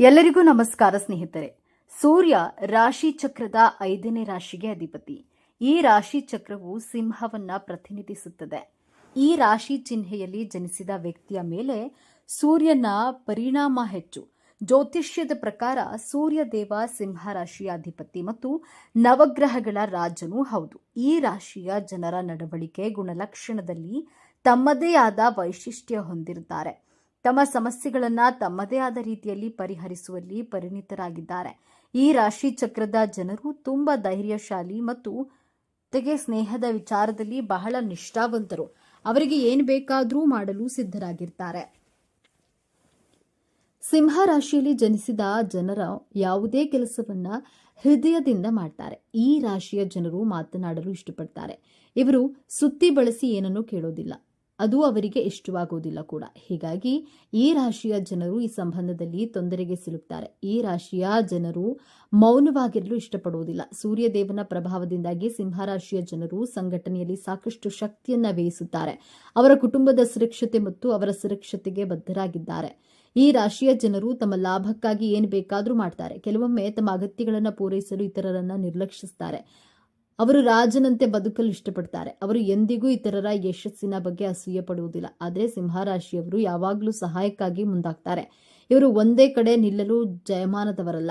ಎಲ್ಲರಿಗೂ ನಮಸ್ಕಾರ ಸ್ನೇಹಿತರೆ. ಸೂರ್ಯ ರಾಶಿ ಚಕ್ರದ ಐದನೇ ರಾಶಿಗೆ ಅಧಿಪತಿ. ಈ ರಾಶಿ ಚಕ್ರವು ಸಿಂಹವನ್ನ ಪ್ರತಿನಿಧಿಸುತ್ತದೆ. ಈ ರಾಶಿ ಚಿಹ್ನೆಯಲ್ಲಿ ಜನಿಸಿದ ವ್ಯಕ್ತಿಯ ಮೇಲೆ ಸೂರ್ಯನ ಪರಿಣಾಮ ಹೆಚ್ಚು. ಜ್ಯೋತಿಷ್ಯದ ಪ್ರಕಾರ ಸೂರ್ಯ ದೇವ ಸಿಂಹ ರಾಶಿಯ ಅಧಿಪತಿ ಮತ್ತು ನವಗ್ರಹಗಳ ರಾಜನೂ ಹೌದು. ಈ ರಾಶಿಯ ಜನರ ನಡವಳಿಕೆ ಗುಣಲಕ್ಷಣದಲ್ಲಿ ತಮ್ಮದೇ ಆದ ವೈಶಿಷ್ಟ್ಯ ಹೊಂದಿರುತ್ತಾರೆ. ತಮ್ಮ ಸಮಸ್ಯೆಗಳನ್ನು ತಮ್ಮದೇ ಆದ ರೀತಿಯಲ್ಲಿ ಪರಿಹರಿಸುವಲ್ಲಿ ಪರಿಣಿತರಾಗಿದ್ದಾರೆ. ಈ ರಾಶಿ ಚಕ್ರದ ಜನರು ತುಂಬಾ ಧೈರ್ಯಶಾಲಿ ಮತ್ತು ಜೊತೆಗೆ ಸ್ನೇಹದ ವಿಚಾರದಲ್ಲಿ ಬಹಳ ನಿಷ್ಠಾವಂತರು. ಅವರಿಗೆ ಏನು ಬೇಕಾದರೂ ಮಾಡಲು ಸಿದ್ಧರಾಗಿರ್ತಾರೆ. ಸಿಂಹ ರಾಶಿಯಲ್ಲಿ ಜನಿಸಿದ ಜನರ ಯಾವುದೇ ಕೆಲಸವನ್ನ ಹೃದಯದಿಂದ ಮಾಡ್ತಾರೆ. ಈ ರಾಶಿಯ ಜನರು ಮಾತನಾಡಲು ಇಷ್ಟಪಡ್ತಾರೆ. ಇವರು ಸುತ್ತಿ ಬಳಸಿ ಏನನ್ನೂ ಕೇಳೋದಿಲ್ಲ. ಅದು ಅವರಿಗೆ ಇಷ್ಟವಾಗುವುದಿಲ್ಲ ಕೂಡ. ಹೀಗಾಗಿ ಈ ರಾಶಿಯ ಜನರು ಈ ಸಂಬಂಧದಲ್ಲಿ ತೊಂದರೆಗೆ ಸಿಲುಕ್ತಾರೆ. ಈ ರಾಶಿಯ ಜನರು ಮೌನವಾಗಿರಲು ಇಷ್ಟಪಡುವುದಿಲ್ಲ. ಸೂರ್ಯದೇವನ ಪ್ರಭಾವದಿಂದಾಗಿ ಸಿಂಹರಾಶಿಯ ಜನರು ಸಂಘಟನೆಯಲ್ಲಿ ಸಾಕಷ್ಟು ಶಕ್ತಿಯನ್ನ ವ್ಯಯಿಸುತ್ತಾರೆ. ಅವರ ಕುಟುಂಬದ ಸುರಕ್ಷತೆ ಮತ್ತು ಅವರ ಸುರಕ್ಷತೆಗೆ ಬದ್ಧರಾಗಿದ್ದಾರೆ. ಈ ರಾಶಿಯ ಜನರು ತಮ್ಮ ಲಾಭಕ್ಕಾಗಿ ಏನು ಬೇಕಾದರೂ ಮಾಡ್ತಾರೆ. ಕೆಲವೊಮ್ಮೆ ತಮ್ಮ ಅಗತ್ಯಗಳನ್ನು ಪೂರೈಸಲು ಇತರರನ್ನ ನಿರ್ಲಕ್ಷಿಸ್ತಾರೆ. ಅವರು ರಾಜನಂತೆ ಬದುಕಲು ಇಷ್ಟಪಡ್ತಾರೆ. ಅವರು ಎಂದಿಗೂ ಇತರರ ಯಶಸ್ಸಿನ ಬಗ್ಗೆ ಅಸೂಯೆ ಪಡುವುದಿಲ್ಲ. ಆದರೆ ಸಿಂಹರಾಶಿಯವರು ಯಾವಾಗಲೂ ಸಹಾಯಕ್ಕಾಗಿ ಮುಂದಾಗ್ತಾರೆ. ಇವರು ಒಂದೇ ಕಡೆ ನಿಲ್ಲಲು ಜಯಮಾನದವರಲ್ಲ.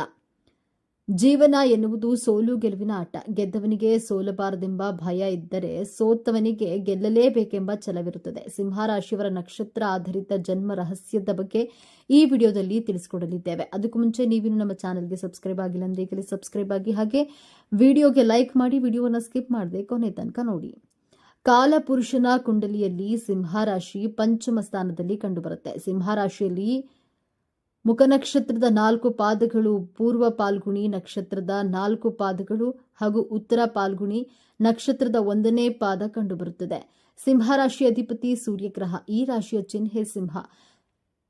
ಜೀವನ ಎನ್ನುವುದು ಸೋಲು ಗೆಲುವಿನ ಆಟ. ಗೆದ್ದವನಿಗೆ ಸೋಲಬಾರದೆಂಬ ಭಯ ಇದ್ದರೆ ಸೋತವನಿಗೆ ಗೆಲ್ಲಲೇಬೇಕೆಂಬ ಛಲವಿರುತ್ತದೆ. ಸಿಂಹರಾಶಿಯವರ ನಕ್ಷತ್ರ ಆಧಾರಿತ ಜನ್ಮ ರಹಸ್ಯದ ಬಗ್ಗೆ ಈ ವಿಡಿಯೋದಲ್ಲಿ ತಿಳಿಸಿಕೊಡಲಿದ್ದೇವೆ. ಅದಕ್ಕೂ ಮುಂಚೆ ನೀವಿನ್ನು ನಮ್ಮ ಚಾನಲ್ಗೆ ಸಬ್ಸ್ಕ್ರೈಬ್ ಆಗಿಲ್ಲ ಅಂದ್ರೆ ಈಗಲೇ ಸಬ್ಸ್ಕ್ರೈಬ್ ಆಗಿ, ಹಾಗೆ ವಿಡಿಯೋಗೆ ಲೈಕ್ ಮಾಡಿ ವಿಡಿಯೋವನ್ನು ಸ್ಕಿಪ್ ಮಾಡದೆ ಕೊನೆ ತನಕ ನೋಡಿ. ಕಾಲಪುರುಷನ ಕುಂಡಲಿಯಲ್ಲಿ ಸಿಂಹರಾಶಿ ಪಂಚಮ ಸ್ಥಾನದಲ್ಲಿ ಕಂಡುಬರುತ್ತೆ. ಸಿಂಹರಾಶಿಯಲ್ಲಿ ಮುಖ ನಕ್ಷತ್ರದ ನಾಲ್ಕು ಪಾದಗಳು ಪೂರ್ವ ಪಾಲ್ಗುಣಿ ನಕ್ಷತ್ರದ ನಾಲ್ಕು ಪಾದಗಳು ಹಾಗೂ ಉತ್ತರ ಪಾಲ್ಗುಣಿ ನಕ್ಷತ್ರದ ಒಂದನೇ ಪಾದ ಕಂಡುಬರುತ್ತದೆ. ಸಿಂಹರಾಶಿ ಅಧಿಪತಿ ಸೂರ್ಯಗ್ರಹ, ಈ ರಾಶಿಯ ಚಿಹ್ನೆ ಸಿಂಹ.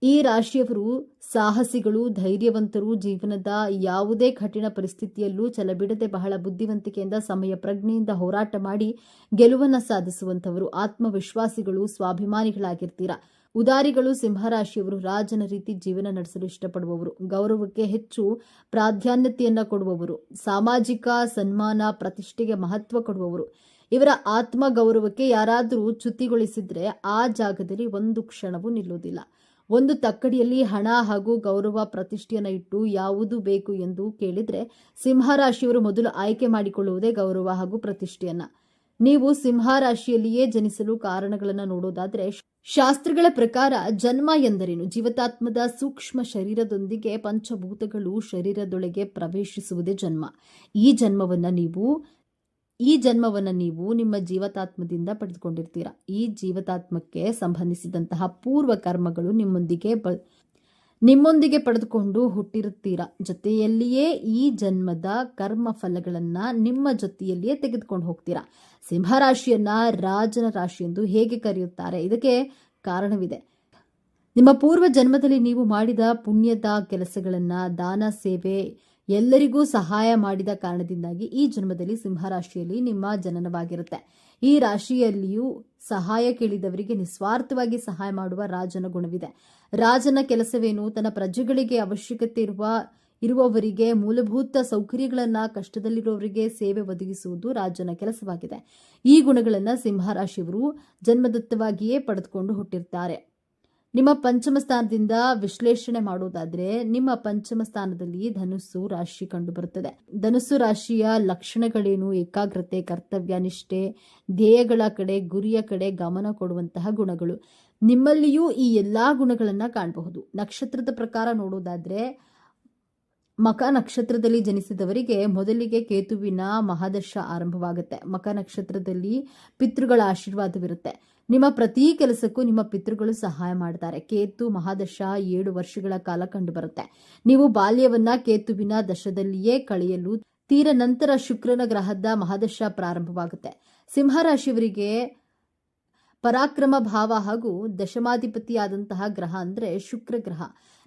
ಈ ರಾಶಿಯವರು ಸಾಹಸಿಗಳು, ಧೈರ್ಯವಂತರು, ಜೀವನದ ಯಾವುದೇ ಕಠಿಣ ಪರಿಸ್ಥಿತಿಯಲ್ಲೂ ಚಲಬಿಡದೆ ಬಹಳ ಬುದ್ಧಿವಂತಿಕೆಯಿಂದ, ಸಮಯ ಪ್ರಜ್ಞೆಯಿಂದ ಹೋರಾಟ ಮಾಡಿ ಗೆಲುವನ್ನು ಸಾಧಿಸುವಂತವರು ಆತ್ಮವಿಶ್ವಾಸಿಗಳು, ಸ್ವಾಭಿಮಾನಿಗಳಾಗಿರ್ತೀರಾ. ಉದಾರಿಗಳು, ಸಿಂಹರಾಶಿಯವರು ರಾಜನ ರೀತಿ ಜೀವನ ನಡೆಸಲು ಇಷ್ಟಪಡುವವರು. ಗೌರವಕ್ಕೆ ಹೆಚ್ಚು ಪ್ರಾಧಾನ್ಯತೆಯನ್ನ ಕೊಡುವವರು. ಸಾಮಾಜಿಕ ಸನ್ಮಾನ, ಪ್ರತಿಷ್ಠೆಗೆ ಮಹತ್ವ ಕೊಡುವವರು. ಇವರ ಆತ್ಮ ಗೌರವಕ್ಕೆ ಯಾರಾದರೂ ಚ್ಯುತಿಗೊಳಿಸಿದ್ರೆ ಆ ಜಾಗದಲ್ಲಿ ಒಂದು ಕ್ಷಣವೂ ನಿಲ್ಲುವುದಿಲ್ಲ. ಒಂದು ತಕ್ಕಡಿಯಲ್ಲಿ ಹಣ ಹಾಗೂ ಗೌರವ ಪ್ರತಿಷ್ಠೆಯನ್ನು ಇಟ್ಟು ಯಾವುದು ಬೇಕು ಎಂದು ಕೇಳಿದ್ರೆ ಸಿಂಹರಾಶಿಯವರು ಮೊದಲು ಆಯ್ಕೆ ಮಾಡಿಕೊಳ್ಳುವುದೇ ಗೌರವ ಹಾಗೂ ಪ್ರತಿಷ್ಠೆಯನ್ನ. ನೀವು ಸಿಂಹರಾಶಿಯಲ್ಲಿಯೇ ಜನಿಸಲು ಕಾರಣಗಳನ್ನು ನೋಡೋದಾದ್ರೆ ಶಾಸ್ತ್ರಗಳ ಪ್ರಕಾರ ಜನ್ಮ ಎಂದರೇನು? ಜೀವತಾತ್ಮದ ಸೂಕ್ಷ್ಮ ಶರೀರದೊಂದಿಗೆ ಪಂಚಭೂತಗಳು ಶರೀರದೊಳಗೆ ಪ್ರವೇಶಿಸುವುದೇ ಜನ್ಮ. ಈ ಜನ್ಮವನ್ನ ನೀವು, ಈ ಜನ್ಮವನ್ನು ನೀವು ನಿಮ್ಮ ಜೀವತಾತ್ಮದಿಂದ ಪಡೆದುಕೊಂಡಿರ್ತೀರಾ. ಈ ಜೀವತಾತ್ಮಕ್ಕೆ ಸಂಬಂಧಿಸಿದಂತಹ ಪೂರ್ವ ಕರ್ಮಗಳು ನಿಮ್ಮೊಂದಿಗೆ ಬ ನಿಮ್ಮೊಂದಿಗೆ ಪಡೆದುಕೊಂಡು ಹುಟ್ಟಿರುತ್ತೀರಾ? ಜೊತೆಯಲ್ಲಿಯೇ ಈ ಜನ್ಮದ ಕರ್ಮ ಫಲಗಳನ್ನ ನಿಮ್ಮ ಜೊತೆಯಲ್ಲಿಯೇ ತೆಗೆದುಕೊಂಡು ಹೋಗ್ತೀರಾ? ಸಿಂಹರಾಶಿಯನ್ನ ರಾಜನ ರಾಶಿ ಎಂದು ಹೇಗೆ ಕರೆಯುತ್ತಾರೆ? ಇದಕ್ಕೆ ಕಾರಣವಿದೆ. ನಿಮ್ಮ ಪೂರ್ವ ಜನ್ಮದಲ್ಲಿ ನೀವು ಮಾಡಿದ ಪುಣ್ಯದ ಕೆಲಸಗಳನ್ನ, ದಾನ, ಸೇವೆ ಎಲ್ಲರಿಗೂ ಸಹಾಯ ಮಾಡಿದ ಕಾರಣದಿಂದಾಗಿ ಈ ಜನ್ಮದಲ್ಲಿ ಸಿಂಹರಾಶಿಯಲ್ಲಿ ನಿಮ್ಮ ಜನನವಾಗಿರುತ್ತೆ. ಈ ರಾಶಿಯಲ್ಲಿಯೂ ಸಹಾಯ ಕೇಳಿದವರಿಗೆ ನಿಸ್ವಾರ್ಥವಾಗಿ ಸಹಾಯ ಮಾಡುವ ರಾಜನ ಗುಣವಿದೆ. ರಾಜನ ಕೆಲಸವೇನು? ತನ್ನ ಪ್ರಜೆಗಳಿಗೆ ಅವಶ್ಯಕತೆ ಇರುವ, ಇರುವವರಿಗೆ ಮೂಲಭೂತ ಸೌಕರ್ಯಗಳನ್ನು, ಕಷ್ಟದಲ್ಲಿರುವವರಿಗೆ ಸೇವೆ ಒದಗಿಸುವುದು ರಾಜನ ಕೆಲಸವಾಗಿದೆ. ಈ ಗುಣಗಳನ್ನು ಸಿಂಹರಾಶಿಯವರು ಜನ್ಮದತ್ತವಾಗಿಯೇ ಪಡೆದುಕೊಂಡು ಹುಟ್ಟಿರ್ತಾರೆ. ನಿಮ್ಮ ಪಂಚಮ ಸ್ಥಾನದಿಂದ ವಿಶ್ಲೇಷಣೆ ಮಾಡುವುದಾದ್ರೆ ನಿಮ್ಮ ಪಂಚಮ ಸ್ಥಾನದಲ್ಲಿ ಧನುಸ್ಸು ರಾಶಿ ಕಂಡುಬರುತ್ತದೆ. ಧನುಸ್ಸು ರಾಶಿಯ ಲಕ್ಷಣಗಳೇನು? ಏಕಾಗ್ರತೆ, ಕರ್ತವ್ಯ, ನಿಷ್ಠೆ, ಧ್ಯೇಯಗಳ ಕಡೆ, ಗುರಿಯ ಕಡೆ ಗಮನ ಕೊಡುವಂತಹ ಗುಣಗಳು. ನಿಮ್ಮಲ್ಲಿಯೂ ಈ ಎಲ್ಲಾ ಗುಣಗಳನ್ನ ಕಾಣಬಹುದು. ನಕ್ಷತ್ರದ ಪ್ರಕಾರ ನೋಡೋದಾದ್ರೆ ಮಕ ನಕ್ಷತ್ರದಲ್ಲಿ ಜನಿಸಿದವರಿಗೆ ಮೊದಲಿಗೆ ಕೇತುವಿನ ಮಹಾದಶ ಆರಂಭವಾಗುತ್ತೆ. ಮಕ ನಕ್ಷತ್ರದಲ್ಲಿ ಪಿತೃಗಳ ಆಶೀರ್ವಾದವಿರುತ್ತೆ. ನಿಮ್ಮ ಪ್ರತಿ ಕೆಲಸಕ್ಕೂ ನಿಮ್ಮ ಪಿತೃಗಳು ಸಹಾಯ ಮಾಡ್ತಾರೆ. ಕೇತು ಮಹಾದಶ ಏಳು ವರ್ಷಗಳ ಕಾಲ ಕಂಡುಬರುತ್ತೆ. ನೀವು ಬಾಲ್ಯವನ್ನ ಕೇತುವಿನ ದಶದಲ್ಲಿಯೇ ಕಳೆಯಲು ತೀರ ನಂತರ ಶುಕ್ರನ ಗ್ರಹದ ಮಹಾದಶ ಪ್ರಾರಂಭವಾಗುತ್ತೆ. ಸಿಂಹರಾಶಿಯವರಿಗೆ ಪರಾಕ್ರಮ ಭಾವ ಹಾಗೂ ದಶಮಾಧಿಪತಿಯಾದಂತಹ ಗ್ರಹ ಅಂದ್ರೆ ಶುಕ್ರ ಗ್ರಹ.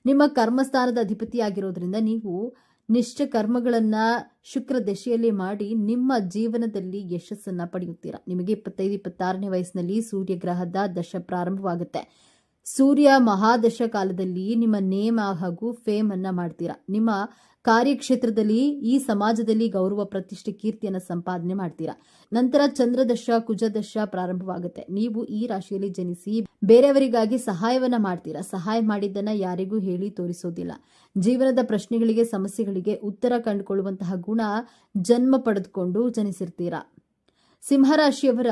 ನಿಮ್ಮ ಕರ್ಮಸ್ಥಾನದ ಅಧಿಪತಿಯಾಗಿರೋದ್ರಿಂದ ನೀವು ನಿಷ್ಠ ಕರ್ಮಗಳನ್ನು ಶುಕ್ರ ದಶೆಯಲ್ಲಿ ಮಾಡಿ ನಿಮ್ಮ ಜೀವನದಲ್ಲಿ ಯಶಸ್ಸನ್ನ ಪಡೆಯುತ್ತೀರಾ? ನಿಮಗೆ ಇಪ್ಪತ್ತೈದು, ಇಪ್ಪತ್ತಾರನೇ ವಯಸ್ಸಿನಲ್ಲಿ ಸೂರ್ಯ ಗ್ರಹದ ದಶ ಪ್ರಾರಂಭವಾಗುತ್ತೆ. ಸೂರ್ಯ ಮಹಾದಶ ಕಾಲದಲ್ಲಿ ನಿಮ್ಮ ನೇಮ ಹಾಗೂ ಫೇಮ್ ಅನ್ನ ಮಾಡ್ತೀರಾ? ನಿಮ್ಮ ಕಾರ್ಯಕ್ಷೇತ್ರದಲ್ಲಿ ಈ ಸಮಾಜದಲ್ಲಿ ಗೌರವ, ಪ್ರತಿಷ್ಠೆ, ಕೀರ್ತಿಯನ್ನ ಸಂಪಾದನೆ ಮಾಡ್ತೀರಾ? ನಂತರ ಚಂದ್ರದಶ, ಕುಜದಶ ಪ್ರಾರಂಭವಾಗುತ್ತೆ. ನೀವು ಈ ರಾಶಿಯಲ್ಲಿ ಜನಿಸಿ ಬೇರೆಯವರಿಗಾಗಿ ಸಹಾಯವನ್ನ ಮಾಡ್ತೀರಾ? ಸಹಾಯ ಮಾಡಿದ್ದನ್ನ ಯಾರಿಗೂ ಹೇಳಿ ತೋರಿಸೋದಿಲ್ಲ. ಜೀವನದ ಪ್ರಶ್ನೆಗಳಿಗೆ, ಸಮಸ್ಯೆಗಳಿಗೆ ಉತ್ತರ ಕಂಡುಕೊಳ್ಳುವಂತಹ ಗುಣ ಜನ್ಮ ಪಡೆದುಕೊಂಡು ಜನಿಸಿರ್ತೀರಾ? ಸಿಂಹರಾಶಿಯವರ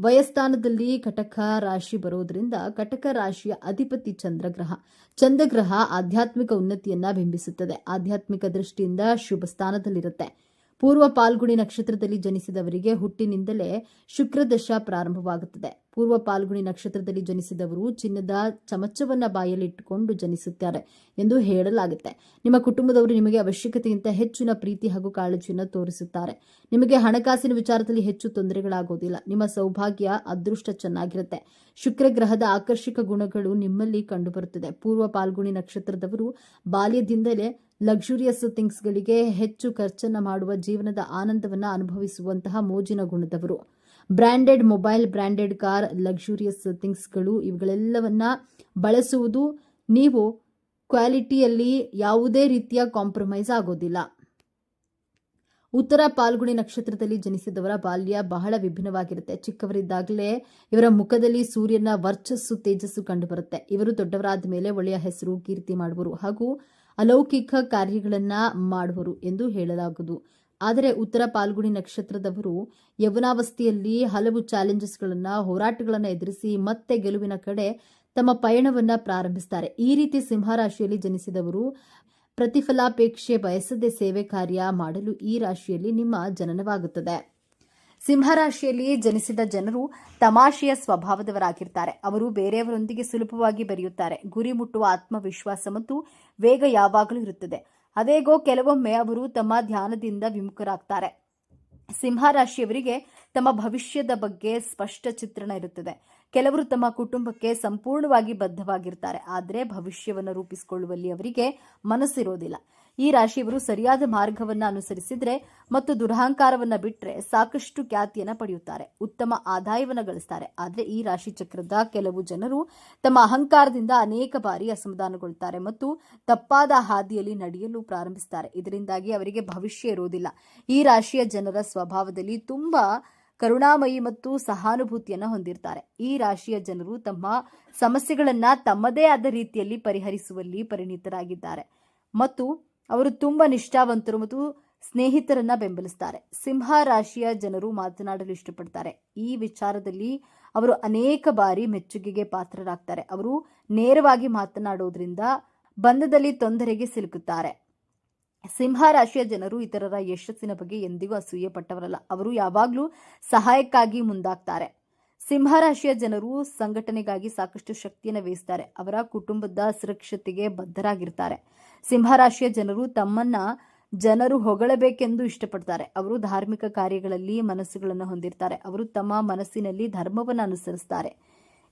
ವಯಸ್ಥಾನದಲ್ಲಿ ಕಟಕ ರಾಶಿ ಬರೋದ್ರಿಂದ ಕಟಕ ರಾಶಿಯ ಅಧಿಪತಿ ಚಂದ್ರಗ್ರಹ. ಚಂದ್ರಗ್ರಹ ಆಧ್ಯಾತ್ಮಿಕ ಉನ್ನತಿಯನ್ನ ಬಿಂಬಿಸುತ್ತದೆ. ಆಧ್ಯಾತ್ಮಿಕ ದೃಷ್ಟಿಯಿಂದ ಶುಭ ಸ್ಥಾನದಲ್ಲಿರುತ್ತೆ ಪೂರ್ವ ಪಾಲ್ಗುಣಿ ನಕ್ಷತ್ರದಲ್ಲಿ ಜನಿಸಿದವರಿಗೆ ಹುಟ್ಟಿನಿಂದಲೇ ಶುಕ್ರದಶ ಪ್ರಾರಂಭವಾಗುತ್ತದೆ. ಪೂರ್ವ ಪಾಲ್ಗುಣಿ ನಕ್ಷತ್ರದಲ್ಲಿ ಜನಿಸಿದವರು ಚಿನ್ನದ ಚಮಚವನ್ನ ಬಾಯಲ್ಲಿ ಇಟ್ಟುಕೊಂಡು ಜನಿಸುತ್ತಾರೆ ಎಂದು ಹೇಳಲಾಗುತ್ತೆ. ನಿಮ್ಮ ಕುಟುಂಬದವರು ನಿಮಗೆ ಅವಶ್ಯಕತೆಗಿಂತ ಹೆಚ್ಚಿನ ಪ್ರೀತಿ ಹಾಗೂ ಕಾಳಜಿಯನ್ನು ತೋರಿಸುತ್ತಾರೆ. ನಿಮಗೆ ಹಣಕಾಸಿನ ವಿಚಾರದಲ್ಲಿ ಹೆಚ್ಚು ತೊಂದರೆಗಳಾಗೋದಿಲ್ಲ ನಿಮ್ಮ ಸೌಭಾಗ್ಯ ಅದೃಷ್ಟ ಚೆನ್ನಾಗಿರುತ್ತೆ. ಶುಕ್ರ ಗ್ರಹದ ಆಕರ್ಷಕ ಗುಣಗಳು ನಿಮ್ಮಲ್ಲಿ ಕಂಡುಬರುತ್ತದೆ. ಪೂರ್ವ ಪಾಲ್ಗುಣಿ ನಕ್ಷತ್ರದವರು ಬಾಲ್ಯದಿಂದಲೇ ಲಕ್ಸುರಿಯಸ್ ಥಿಂಗ್ಸ್ಗಳಿಗೆ ಹೆಚ್ಚು ಖರ್ಚನ್ನು ಮಾಡುವ ಜೀವನದ ಆನಂದವನ್ನು ಅನುಭವಿಸುವಂತಹ ಮೋಜಿನ ಗುಣದವರು. Branded mobile branded car, luxurious ಥಿಂಗ್ಸ್ಗಳು ಇವುಗಳೆಲ್ಲವನ್ನ ಬಳಸುವುದು ನೀವು ಕ್ವಾಲಿಟಿಯಲ್ಲಿ ಯಾವುದೇ ರೀತಿಯ ಕಾಂಪ್ರಮೈಸ್ ಆಗೋದಿಲ್ಲ. ಉತ್ತರ ಪಾಲ್ಗುಣಿ ನಕ್ಷತ್ರದಲ್ಲಿ ಜನಿಸಿದವರ ಬಾಲ್ಯ ಬಹಳ ವಿಭಿನ್ನವಾಗಿರುತ್ತೆ. ಚಿಕ್ಕವರಿದ್ದಾಗಲೇ ಇವರ ಮುಖದಲ್ಲಿ ಸೂರ್ಯನ ವರ್ಚಸ್ಸು, ತೇಜಸ್ಸು ಕಂಡುಬರುತ್ತೆ. ಇವರು ದೊಡ್ಡವರಾದ ಮೇಲೆ ಒಳ್ಳೆಯ ಹೆಸರು, ಕೀರ್ತಿ ಮಾಡುವರು ಹಾಗೂ ಅಲೌಕಿಕ ಕಾರ್ಯಗಳನ್ನ ಮಾಡುವರು ಎಂದು ಹೇಳಲಾಗುವುದು. ಆದರೆ ಉತ್ತರ ಪಾಲ್ಗುಣಿ ನಕ್ಷತ್ರದವರು ಯವನಾವಸ್ಥೆಯಲ್ಲಿ ಹಲವು ಚಾಲೆಂಜಸ್ಗಳನ್ನು, ಹೋರಾಟಗಳನ್ನು ಎದುರಿಸಿ ಮತ್ತೆ ಗೆಲುವಿನ ಕಡೆ ತಮ್ಮ ಪಯಣವನ್ನ ಪ್ರಾರಂಭಿಸ್ತಾರೆ. ಈ ರೀತಿ ಸಿಂಹರಾಶಿಯಲ್ಲಿ ಜನಿಸಿದವರು ಪ್ರತಿಫಲಾಪೇಕ್ಷೆ ಬಯಸದೆ ಸೇವೆ ಕಾರ್ಯ ಮಾಡಲು ಈ ರಾಶಿಯಲ್ಲಿ ನಿಮ್ಮ ಜನನವಾಗುತ್ತದೆ. ಸಿಂಹರಾಶಿಯಲ್ಲಿ ಜನಿಸಿದ ಜನರು ತಮಾಷೆಯ ಸ್ವಭಾವದವರಾಗಿರ್ತಾರೆ. ಅವರು ಬೇರೆಯವರೊಂದಿಗೆ ಸುಲಭವಾಗಿ ಬೆರೆಯುತ್ತಾರೆ. ಗುರಿ ಮುಟ್ಟುವ ಆತ್ಮವಿಶ್ವಾಸ ಮತ್ತು ವೇಗ ಯಾವಾಗಲೂ ಇರುತ್ತದೆ. ಅದೇಗೋ ಕೆಲವೊಮ್ಮೆ ಅವರು ತಮ್ಮ ಧ್ಯಾನದಿಂದ ವಿಮುಖರಾಗ್ತಾರೆ. ಸಿಂಹರಾಶಿಯವರಿಗೆ ತಮ್ಮ ಭವಿಷ್ಯದ ಬಗ್ಗೆ ಸ್ಪಷ್ಟ ಚಿತ್ರಣ ಇರುತ್ತದೆ. ಕೆಲವರು ತಮ್ಮ ಕುಟುಂಬಕ್ಕೆ ಸಂಪೂರ್ಣವಾಗಿ ಬದ್ಧವಾಗಿರ್ತಾರೆ. ಆದರೆ ಭವಿಷ್ಯವನ್ನು ರೂಪಿಸಿಕೊಳ್ಳುವಲ್ಲಿ ಅವರಿಗೆ ಮನಸ್ಸಿರೋದಿಲ್ಲ. ಈ ರಾಶಿಯವರು ಸರಿಯಾದ ಮಾರ್ಗವನ್ನು ಅನುಸರಿಸಿದ್ರೆ ಮತ್ತು ದುರಹಂಕಾರವನ್ನ ಬಿಟ್ಟರೆ ಸಾಕಷ್ಟು ಖ್ಯಾತಿಯನ್ನು ಪಡೆಯುತ್ತಾರೆ, ಉತ್ತಮ ಆದಾಯವನ್ನು ಗಳಿಸ್ತಾರೆ. ಆದರೆ ಈ ರಾಶಿ ಚಕ್ರದ ಕೆಲವು ಜನರು ತಮ್ಮ ಅಹಂಕಾರದಿಂದ ಅನೇಕ ಬಾರಿ ಅಸಮಾಧಾನಗೊಳ್ತಾರೆ ಮತ್ತು ತಪ್ಪಾದ ಹಾದಿಯಲ್ಲಿ ನಡೆಯಲು ಪ್ರಾರಂಭಿಸುತ್ತಾರೆ ಇದರಿಂದಾಗಿ ಅವರಿಗೆ ಭವಿಷ್ಯ ಇರುವುದಿಲ್ಲ. ಈ ರಾಶಿಯ ಜನರ ಸ್ವಭಾವದಲ್ಲಿ ತುಂಬಾ ಕರುಣಾಮಯಿ ಮತ್ತು ಸಹಾನುಭೂತಿಯನ್ನು ಹೊಂದಿರ್ತಾರೆ. ಈ ರಾಶಿಯ ಜನರು ತಮ್ಮ ಸಮಸ್ಯೆಗಳನ್ನು ತಮ್ಮದೇ ಆದ ರೀತಿಯಲ್ಲಿ ಪರಿಹರಿಸುವಲ್ಲಿ ಪರಿಣಿತರಾಗಿದ್ದಾರೆ. ಮತ್ತು ಅವರು ತುಂಬ ನಿಷ್ಠಾವಂತರು ಮತ್ತು ಸ್ನೇಹಿತರನ್ನ ಬೆಂಬಲಿಸ್ತಾರೆ. ಸಿಂಹ ರಾಶಿಯ ಜನರು ಮಾತನಾಡಲು ಇಷ್ಟಪಡ್ತಾರೆ. ಈ ವಿಚಾರದಲ್ಲಿ ಅವರು ಅನೇಕ ಬಾರಿ ಮೆಚ್ಚುಗೆಗೆ ಪಾತ್ರರಾಗ್ತಾರೆ. ಅವರು ನೇರವಾಗಿ ಮಾತನಾಡೋದ್ರಿಂದ ಬಂಧದಲ್ಲಿ ತೊಂದರೆಗೆ ಸಿಲುಕುತ್ತಾರೆ. ಸಿಂಹ ರಾಶಿಯ ಜನರು ಇತರರ ಯಶಸ್ಸಿನ ಬಗ್ಗೆ ಎಂದಿಗೂ ಅಸೂಯೆ ಪಟ್ಟವರಲ್ಲ ಅವರು ಯಾವಾಗಲೂ ಸಹಾಯಕ್ಕಾಗಿ ಮುಂದಾಗ್ತಾರೆ. ಸಿಂಹರಾಶಿಯ ಜನರು ಸಂಘಟನೆಗಾಗಿ ಸಾಕಷ್ಟು ಶಕ್ತಿಯನ್ನು ವಹಿಸ್ತಾರೆ. ಅವರ ಕುಟುಂಬದ ಸುರಕ್ಷತೆಗೆ ಬದ್ಧರಾಗಿರ್ತಾರೆ. ಸಿಂಹರಾಶಿಯ ಜನರು ತಮ್ಮನ್ನ ಜನರು ಹೊಗಳಬೇಕೆಂದು ಇಷ್ಟಪಡ್ತಾರೆ. ಅವರು ಧಾರ್ಮಿಕ ಕಾರ್ಯಗಳಲ್ಲಿ ಮನಸ್ಸುಗಳನ್ನು ಹೊಂದಿರ್ತಾರೆ. ಅವರು ತಮ್ಮ ಮನಸ್ಸಿನಲ್ಲಿ ಧರ್ಮವನ್ನು ಅನುಸರಿಸ್ತಾರೆ.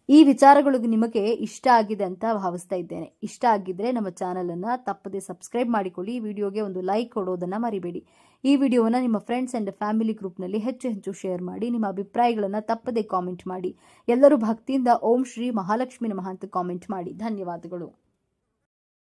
ಈ ವಿಚಾರಗಳು ನಿಮಗೆ ಇಷ್ಟ ಆಗಿದೆ ಅಂತ ಭಾವಿಸ್ತಾ ಇದ್ದೇನೆ. ಇಷ್ಟ ಆಗಿದ್ರೆ ನಮ್ಮ ಚಾನಲನ್ನು ತಪ್ಪದೆ ಸಬ್ಸ್ಕ್ರೈಬ್ ಮಾಡಿಕೊಳ್ಳಿ. ಈ ವಿಡಿಯೋಗೆ ಒಂದು ಲೈಕ್ ಕೊಡೋದನ್ನು ಮರಿಬೇಡಿ. ಈ ವಿಡಿಯೋವನ್ನು ನಿಮ್ಮ ಫ್ರೆಂಡ್ಸ್ ಆ್ಯಂಡ್ ಫ್ಯಾಮಿಲಿ ಗ್ರೂಪ್ನಲ್ಲಿ ಹೆಚ್ಚು ಹೆಚ್ಚು ಶೇರ್ ಮಾಡಿ, ನಿಮ್ಮ ಅಭಿಪ್ರಾಯಗಳನ್ನು ತಪ್ಪದೆ ಕಾಮೆಂಟ್ ಮಾಡಿ. ಎಲ್ಲರೂ ಭಕ್ತಿಯಿಂದ ಓಂ ಶ್ರೀ ಮಹಾಲಕ್ಷ್ಮಿ ನಮಃ ಅಂತ ಕಾಮೆಂಟ್ ಮಾಡಿ. ಧನ್ಯವಾದಗಳು.